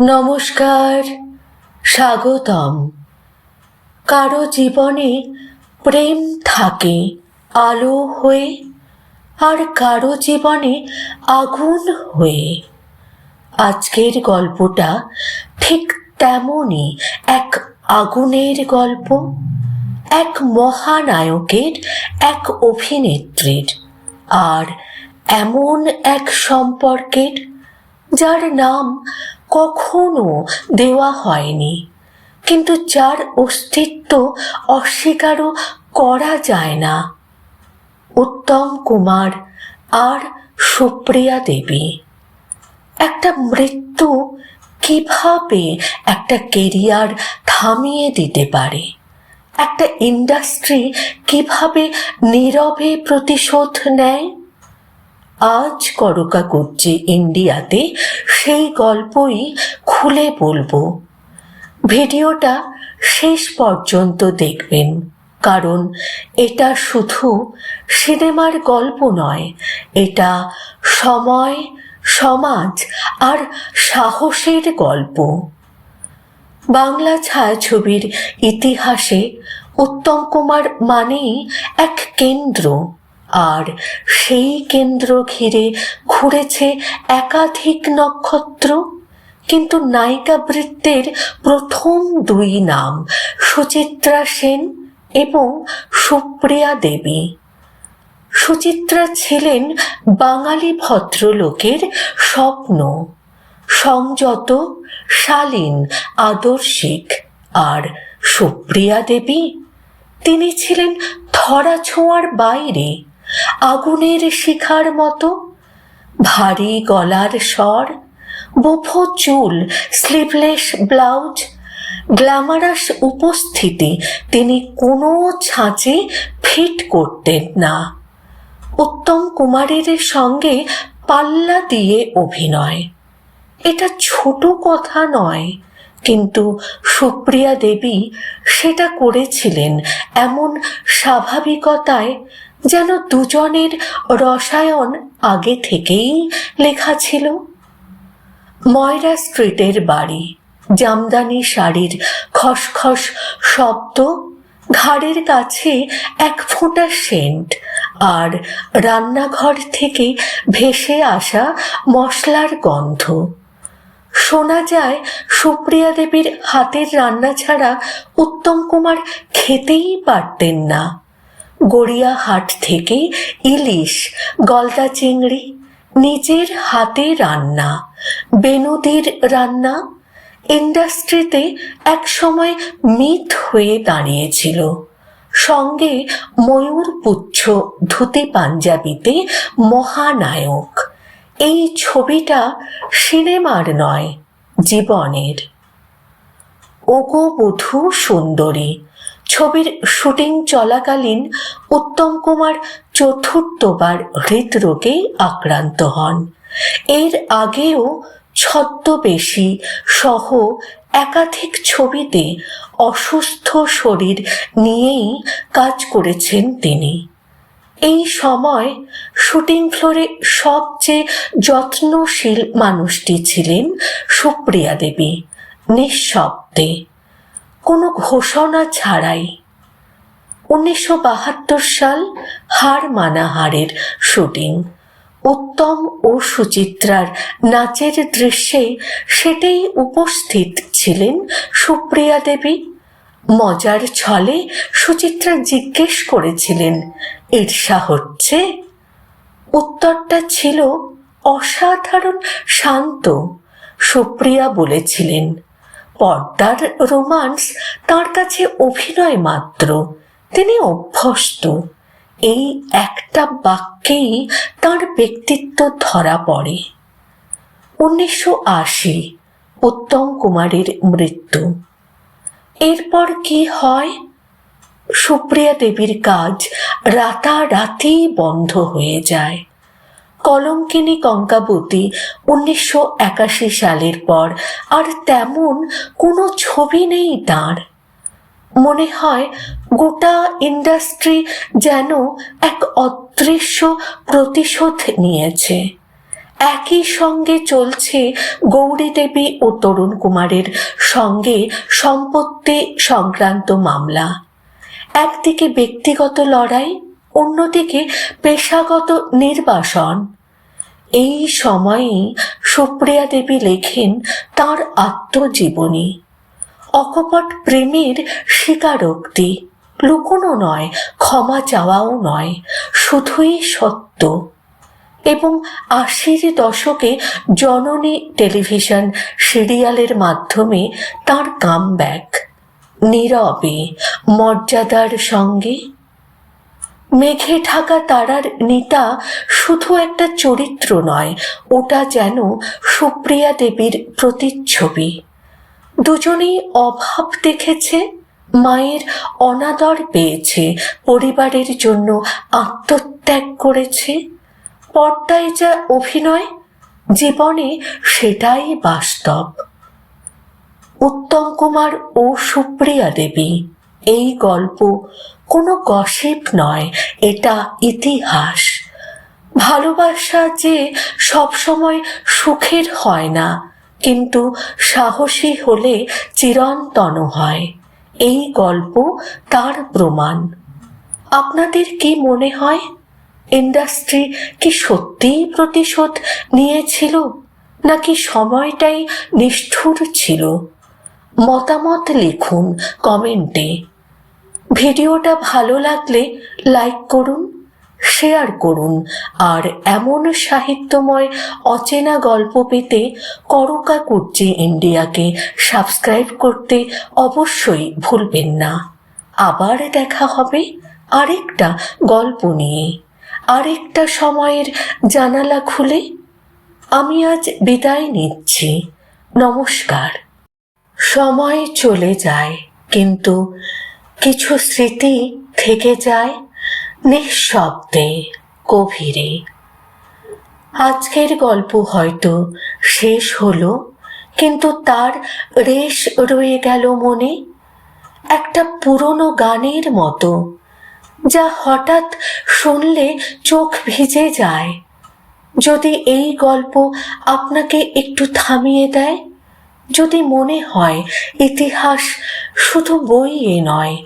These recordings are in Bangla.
নমস্কার, স্বাগতম। কারও জীবনে প্রেম থাকে, আলো হয়ে, আর কারও জীবনে আগুন হয়ে। আজকের গল্পটা ঠিক তেমনই এক আগুনের গল্প, এক মহানায়কের, এক অভিনেত্রীর, আর এমন এক সম্পর্কের যার নাম কখনো দেওয়া হয়নি। কিন্তু যার অস্তিত্ব অস্বীকারও করা যায় না। উত্তম কুমার আর সুপ্রিয়া দেবী। একটা মৃত্যু কীভাবে একটা কেরিয়ার থামিয়ে দিতে পারে? একটা ইন্ডাস্ট্রি কীভাবে নীরবে প্রতিশোধ নেয়? আজ করকা করছে ইন্ডিয়াতে সেই গল্পই খুলে বলব। ভিডিওটা শেষ পর্যন্ত দেখবেন, কারণ এটা শুধু সিনেমার গল্প নয়, এটা সময়, সমাজ আর সাহসের গল্প। বাংলা ছায়াছবির ইতিহাসে উত্তম কুমার মানেই এক কেন্দ্র। আর সেই কেন্দ্র ঘিরে ঘুরেছে একাধিক নক্ষত্র। কিন্তু নায়িকা বৃত্তের প্রথম দুই নাম সুচিত্রা সেন এবং সুপ্রিয়া দেবী। সুচিত্রা ছিলেন বাঙালি ভদ্রলোকের স্বপ্ন। সংযত, শালীন, আদর্শিক আর সুপ্রিয়া দেবী। তিনি ছিলেন ধরা ছোঁয়ার বাইরে। আগুনের শিখার মতো। ভারী গলার স্বর, বুফো চুল স্লিভলেস ব্লাউজ গ্ল্যামারাস উপস্থিতি তিনি কোনো ছাঁচে ফিট করতেন না। উত্তম কুমারের সঙ্গে পাল্লা দিয়ে অভিনয়। এটা ছোট কথা নয়, কিন্তু সুপ্রিয়া দেবী সেটা করেছিলেন এমন স্বাভাবিকতায় যেন দুজনের রসায়ন আগে থেকেই লেখা ছিল। ময়রা স্ট্রিটের বাড়ি, জামদানি শাড়ির খসখস শব্দ, ঘাড়ের কাছে এক ফোঁটা সেন্ট, আর রান্নাঘর থেকে ভেসে আসা মশলার গন্ধ। শোনা যায়, সুপ্রিয়া দেবীর হাতের রান্না ছাড়া উত্তম কুমার খেতেই পারতেন না। গড়িয়াহাট থেকে ইলিশ, গলদা চিংড়ি, নিজের হাতে রান্না, বেনুদির রান্না ইন্ডাস্ট্রিতে এক সময় মিথ হয়ে দাঁড়িয়েছিল। সঙ্গে ময়ূর পুচ্ছ ধুতি পাঞ্জাবিতে মহানায়ক। এই ছবিটা সিনেমার নয়, জীবনের। ওগো বধূ সুন্দরী। ছবির শুটিং চলাকালীন উত্তম কুমার চতুর্থবার হৃদরোগে আক্রান্ত হন। এর আগেও ছদ্মবেশী সহ একাধিক ছবিতে অসুস্থ শরীর নিয়েই কাজ করেছেন তিনি। এই সময় শুটিং ফ্লোরে সবচেয়ে যত্নশীল মানুষটি ছিলেন সুপ্রিয়া দেবী, নিঃশব্দে। কোনো ঘোষণা ছাড়াই উনিশশো বাহাত্তর সাল হার মানাহারের শুটিং। উত্তম ও সুচিত্রার নাচের দৃশ্যে সেটাই উপস্থিত ছিলেন সুপ্রিয়া দেবী। মজার ছলে সুচিত্রা জিজ্ঞেস করেছিলেন, ঈর্ষা হচ্ছে? উত্তরটা ছিল, অসাধারণ, শান্ত। সুপ্রিয়া বলেছিলেন পর্দার রোমান্স তার কাছে অভিনয় মাত্র। তিনি অভ্যস্ত। এই একটা বাক্যেই তার ব্যক্তিত্ব ধরা পড়ে। উনিশশো আশি, উত্তম কুমারের মৃত্যু। এরপর কি হয়? সুপ্রিয়া দেবীর কাজ রাতারাতি বন্ধ হয়ে যায়। কলঙ্কিনী কঙ্কাবতী উনিশশো একাশি সালের পর আর তেমন কোনো ছবি নেই তার। মনে হয় গোটা ইন্ডাস্ট্রি যেন এক অদৃশ্য প্রতিশোধ নিয়েছে। একই সঙ্গে চলছে গৌরী দেবী ও তরুণ কুমারের সঙ্গে সম্পত্তি সংক্রান্ত মামলা। একদিকে ব্যক্তিগত লড়াই অন্যদিকে পেশাগত নির্বাসন। এই সময়েই সুপ্রিয়া দেবী লেখেন তার আত্মজীবনী। অকপট প্রেমের স্বীকারোক্তি। লুকোনো নয়, ক্ষমা চাওয়াও নয়, শুধুই সত্য। এবং আশির দশকে জননী টেলিভিশন সিরিয়ালের মাধ্যমে তার কামব্যাক। নীরবে, মর্যাদার সঙ্গে মেঘে ঢাকা তারার নিতা শুধু একটা চরিত্র নয়, ওটা যেন সুপ্রিয়া দেবীর প্রতিচ্ছবি। দুজনেই অভাব দেখেছে, মায়ের অনাদর পেয়েছে, পরিবারের জন্য আত্মত্যাগ করেছে। পর্দায় যা অভিনয়, জীবনে সেটাই বাস্তব। উত্তম কুমার ও সুপ্রিয়া দেবী। এই গল্প কোনো গসিপ নয়, এটা ইতিহাস। ভালোবাসা যে সবসময় সুখের হয় না, কিন্তু সাহসী হলে চিরন্তন হয়। এই গল্প তার প্রমাণ। আপনাদের কি মনে হয়? ইন্ডাস্ট্রি কি সত্যিই প্রতিশোধ নিয়েছিল, নাকি সময়টাই নিষ্ঠুর ছিল? মতামত লিখুন কমেন্টে। ভিডিওটা ভালো লাগলে লাইক করুন, শেয়ার করুন, আর এমন সাহিত্যময় অচেনা গল্প পেতে করকা কুর্চি ইন্ডিয়াকে সাবস্ক্রাইব করতে অবশ্যই ভুলবেন না। আবার দেখা হবে আরেকটা গল্প নিয়ে। আরেকটা সময়ের জানালা খুলে আমি আজ বিদায় নিচ্ছি। নমস্কার। সময় চলে যায়, কিন্তু কিছু স্মৃতি থেকে যায় নিঃশব্দে, গভীরে। আজকের গল্প হয়তো শেষ হলো, কিন্তু তার রেশ রয়ে গেল মনে। একটা পুরনো গানের মতো, যা হঠাৎ শুনলে চোখ ভিজে যায়। যদি এই গল্প আপনাকে একটু থামিয়ে দেয়? যদি মনে হয় ইতিহাস শুধু বইয়ে নয়,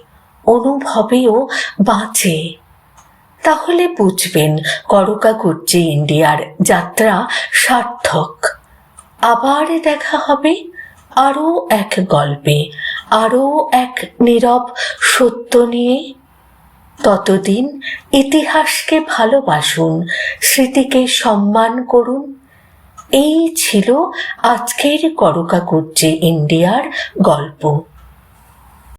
অনুভবেও বাঁচে, তাহলে বুঝবেন করকা কুর্চি ইন্ডিয়ার যাত্রা সার্থক। আবার দেখা হবে আরও এক গল্পে, আরও এক নীরব সত্য নিয়ে। ততদিন ইতিহাসকে ভালোবাসুন, স্মৃতিকে সম্মান করুন এই ছিল আজকের করকা কুর্চি ইন্ডিয়ার গল্প।